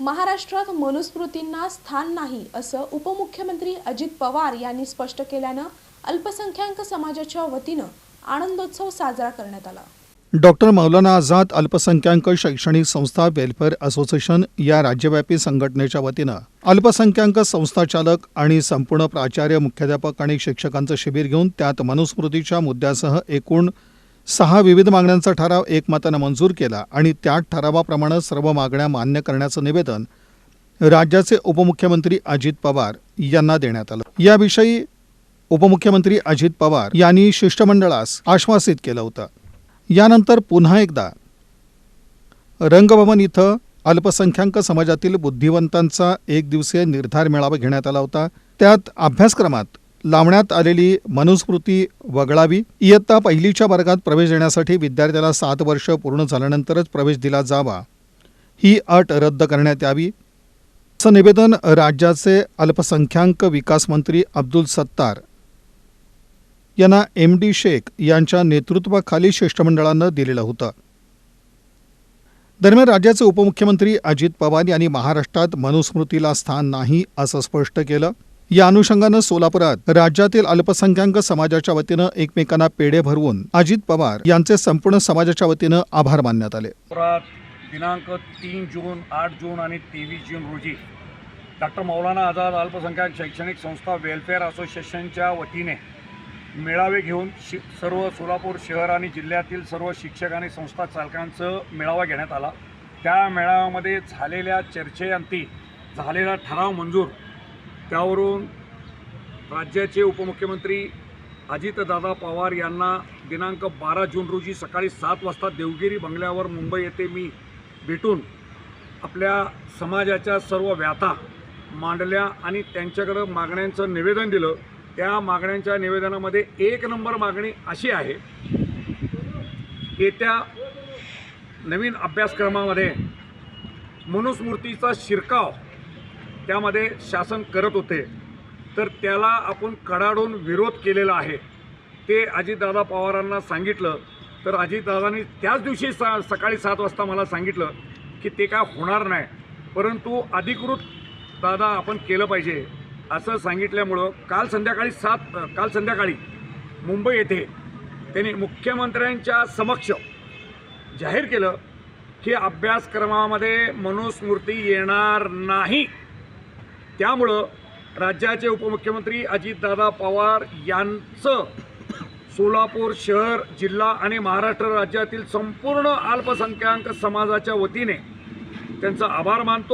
महाराष्ट्रात मनुस्मृतींना स्थान नाही असं उपमुख्यमंत्री अजित पवार यांनी स्पष्ट केल्यानं अल्पसंख्याक समाजाच्या वतीनं आनंदोत्सव साजरा करण्यात आला. डॉक्टर मौलाना आझाद अल्पसंख्याक शैक्षणिक संस्था वेलफेअर असोसिएशन या राज्यव्यापी संघटनेच्या वतीनं अल्पसंख्याक संस्थाचालक आणि संपूर्ण प्राचार्य मुख्याध्यापक आणि शिक्षकांचं शिबिर घेऊन त्यात मनुस्मृतीच्या मुद्द्यासह एकूण सहा विविध मागण्यांचा ठराव एकमतानं मंजूर केला आणि त्या ठरावाप्रमाणे सर्व मागण्या मान्य करण्याचं निवेदन राज्याचे उपमुख्यमंत्री अजित पवार यांना देण्यात आलं. याविषयी उपमुख्यमंत्री अजित पवार यांनी शिष्टमंडळास आश्वासित केलं होतं. यानंतर पुन्हा एकदा रंगभवन इथं अल्पसंख्याक समाजातील बुद्धिवंतांचा एक दिवसीय निर्धार मेळावा घेण्यात आला होता. त्यात अभ्यासक्रमात लावण्यात आलेली मनुस्मृती वगळावी. इयत्ता पहिलीच्या वर्गात प्रवेश देण्यासाठी विद्यार्थ्याला सात वर्ष पूर्ण झाल्यानंतरच प्रवेश दिला जावा. ही अट रद्द करण्यात यावी. असं निवेदन राज्याचे अल्पसंख्याक विकास मंत्री अब्दुल सत्तार यांना एम डी शेख यांच्या नेतृत्वाखाली शिष्टमंडळानं दिलेलं होतं. दरम्यान राज्याचे उपमुख्यमंत्री अजित पवार यांनी महाराष्ट्रात मनुस्मृतीला स्थान नाही असं स्पष्ट केलं. या अनुषंगानं सोलापुरात राज्यातील अल्पसंख्याक समाजाच्या वतीनं एकमेकांना पेढे भरवून अजित पवार यांचे संपूर्ण समाजाच्या वतीनं आभार मानण्यात आले. दिनांक तीन जून आठ जून आणि तेवीस जून रोजी डॉक्टर मौलाना आझाद अल्पसंख्याक शैक्षणिक संस्था वेलफेअर असोसिएशनच्या वतीने मेळावे घेऊन शि सर्व सोलापूर शहर आणि जिल्ह्यातील सर्व शिक्षक आणि संस्था चालकांचं मेळावा घेण्यात आला. त्या मेळाव्यामध्ये झालेल्या चर्चेअंती झालेला ठराव मंजूर त्यावरून राज्याचे उपमुख्यमंत्री अजितदादा पवार यांना दिनांक बारा जून रोजी सकाळी सात वाजता देवगिरी बंगल्यावर मुंबई येथे मी भेटून आपल्या समाजाच्या सर्व व्याथा मांडल्या आणि त्यांच्याकडं मागण्यांचं निवेदन दिलं. त्या मागण्यांच्या निवेदनामध्ये एक नंबर मागणी अशी आहे येत्या नवीन अभ्यासक्रमामध्ये मनुस्मृतीचा शिरकाव त्यामध्ये शासन करत होते. तर त्याला आपण कडाडून विरोध केलेला आहे. ते अजितदादा पवारांना सांगितलं. तर अजितदादांनी त्याच दिवशी सा सकाळी सात वाजता मला सांगितलं की ते काय होणार नाही. परंतु अधिकृत दादा आपण केलं पाहिजे. असं सांगितल्यामुळं काल संध्याकाळी सात काल संध्याकाळी मुंबई येथे त्यांनी मुख्यमंत्र्यांच्या समक्ष जाहीर केलं की अभ्यासक्रमामध्ये मनुस्मृती येणार नाही. त्यामुळं राज्याचे उपमुख्यमंत्री अजितदादा पवार यांचं सोलापूर शहर जिल्हा आणि महाराष्ट्र राज्यातील संपूर्ण अल्पसंख्याक समाजाच्या वतीने त्यांचा आभार मानतो.